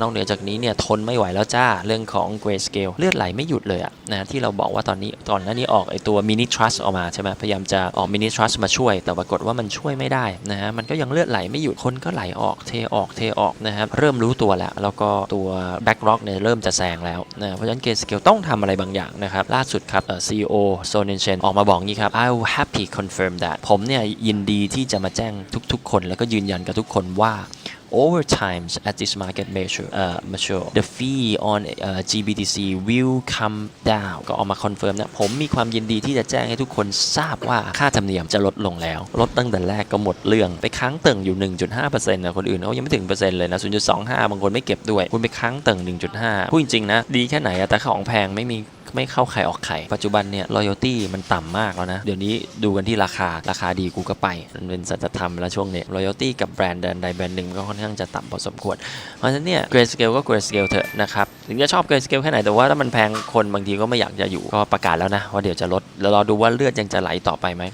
นอกเหนือจากนี้เนี่ยทนไม่ไหวแล้วจ้าเรื่องของ Grayscale เลือดไหลไม่หยุดเลยอะนะที่เราบอกว่าตอนนี้ตอนหน้านี้ออกไอตัว Mini Trust ออกมาใช่ไหมพยายามจะออก Mini Trust มาช่วย แต่ปรากฏว่ามันช่วยไม่ได้นะฮะมันก็ยังเลือดไหลไม่หยุดคนก็ไหลออกเทออกเทออกนะครับเริ่มรู้ตัวแล้ว แล้วก็ตัว back rock เนี่ยเริ่มจะแซงแล้วนะเพราะฉะนั้น Grayscale ต้องทำอะไรบางอย่างนะครับล่าสุดครับเอ่อ CEO s o n e n c h e n ออกมาบอกงี้ครับ I will happy confirm that ผมเนี่ยยินดีที่จะมาแจ้งทุกๆ คน แล้วก็ยืนยันกับทุกคนว่า over times at this market measure uh, mature the fee on uh, GBTC will come down ก็ออกมาคอนเฟิร์มนะ ผมมีความยินดีที่จะแจ้งให้ทุกคนทราบว่าค่าธรรมเนียมจะลดลงแล้ว ลดตั้งแต่แรกก็หมดเรื่อง ไปค้างเติ่งอยู่ 1.5%นะคนอื่นเขายังไม่ถึงเปอร์เซ็นต์เลยนะ 0.25 บางคนไม่เก็บด้วย คุณไปค้างเติ่ง1.5 พูดจริงๆนะ ดีแค่ไหนอะแต่ของแพงไม่มี ไม่เข้าใครออกใครปัจจุบันเนี่ยรอยัลตี้มันต่ำมากแล้วนะ เดี๋ยวนี้ดูกันที่ราคาราคาดีกูก็ไป มันเป็นสัจธรรมแล้วช่วงนี้ loyalty กับแบรนด์ใดแบรนด์หนึ่งก็ค่อนข้างจะต่ำพอสมควร เพราะฉะนั้นเนี่ยเกรสเกลก็เกรสเกลเถอะนะครับ ถึงจะชอบเกรสเกลแค่ไหนแต่ว่าถ้ามันแพงคนบางทีก็ไม่อยากจะอยู่ก็ประกาศแล้วนะว่าเดี๋ยวจะลดแล้วรอดูว่าเลือดยังจะไหลต่อไปไหม